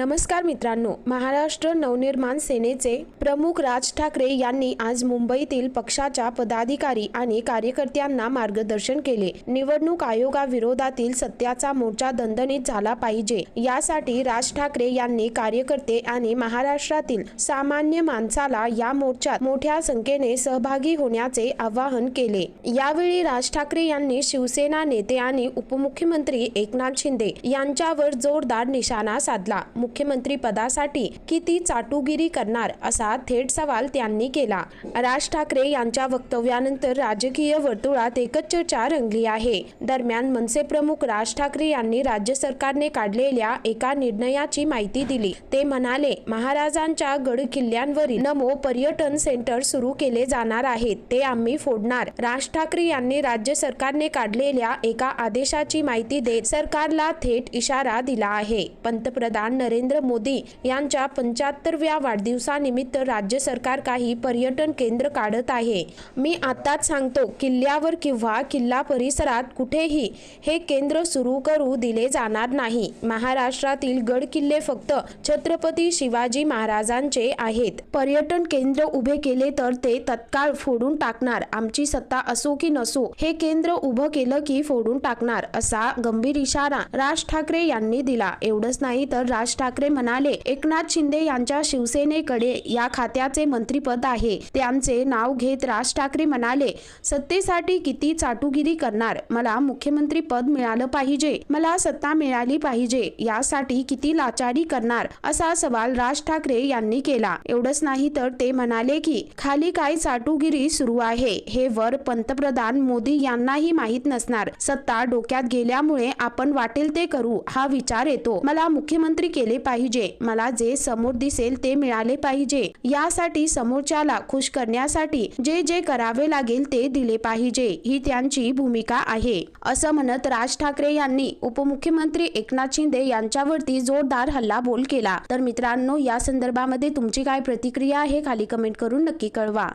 नमस्कार मित्रांनो महाराष्ट्र नवनिर्माण सेनेचे प्रमुख राज ठाकरे यांनी आज मुंबईतील पक्षाच्या पदाधिकारी आणि कार्यकर्त्यांना मार्गदर्शन केले. निवडणूक आयोगाविरोधातील सत्याचा मोर्चा दणदणीत झाला पाहिजे. यासाठी राज ठाकरे यांनी कार्यकर्ते आणि महाराष्ट्रातील सामान्य माणसाला या मोर्चात मोठ्या संख्येने सहभागी होण्याचे आवाहन केले. यावेळी राज ठाकरे यांनी शिवसेना नेते आणि उपमुख्यमंत्री एकनाथ शिंदे यांच्यावर जोरदार निशाणा साधला. मुख्यमंत्री पदासाठी किती चाटुगिरी करणार असा थेट सवाल त्यांनी केला. राज ठाकरे यांच्या वक्तव्यानंतर राजकीय वर्तुळात एकच चर्चा रंगली आहे. दरम्यान मनसे प्रमुख राज ठाकरे यांनी राज्य सरकारने काढलेल्या एका निर्णयाची माहिती दिली. ते म्हणाले महाराजांच्या गड किल्ल्यांवरील नमो पर्यटन सेंटर सुरू केले जाणार आहेत. ते आम्ही फोडणार. राज ठाकरे यांनी राज्य सरकारने काढलेल्या एका आदेशाची माहिती देत सरकारला थेट इशारा दिला आहे. पंतप्रधान नरेंद्र मोदी यांच्या पंच्याहत्तरव्या वाढदिवसानिमित्त राज्य सरकार काही पर्यटन केंद्र काढत आहे. मी आताच सांगतो किल्ल्यावर किंवा किल्ला परिसरात कुठेही हे केंद्र सुरू करू दिले जाणार नाही. महाराष्ट्रातील गड किल्ले फक्त छत्रपती शिवाजी महाराजांचे आहेत. पर्यटन केंद्र उभे केले तर ते तत्काळ फोडून टाकणार. आमची सत्ता असो की नसो हे केंद्र उभं केलं की फोडून टाकणार असा गंभीर इशारा राज ठाकरे यांनी दिला. एवढंच नाही तर राज ठाकरे म्हणाले एकनाथ शिंदे यांच्या शिवसेनेकडे या खात्याचे मंत्रीपद आहे. त्यांचे नाव घेत राज ठाकरे म्हणाले सत्तेसाठी किती चाटुगिरी करणार? मला मुख्यमंत्री पद मिळालं पाहिजे. मला सत्ता मिळाली पाहिजे. यासाठी किती लाचारी करणार? असा सवाल राज ठाकरे यांनी केला. एवढंच नाही तर ते म्हणाले की खाली काय चाटुगिरी सुरू आहे? हे वर पंतप्रधान मोदी यांनाही माहीत नसणार. सत्ता डोक्यात गेल्यामुळे आपण वाटेल ते करू. हा विचार येतो. मला मुख्यमंत्री केले पाहिजे. मला जे समोर दिसेल ते मिळाले पाहिजे. यासाठी समोरच्याला खुश करण्यासाठी जे जे करावे लागेल ते दिले पाहिजे. ही त्यांची भूमिका आहे. असं म्हणत राज ठाकरे यांनी उपमुख्यमंत्री एकनाथ शिंदे यांच्यावरती जोरदार हल्लाबोल केला. तर मित्रांनो या संदर्भामध्ये तुमची काय प्रतिक्रिया आहे खाली कमेंट करून नक्की कळवा.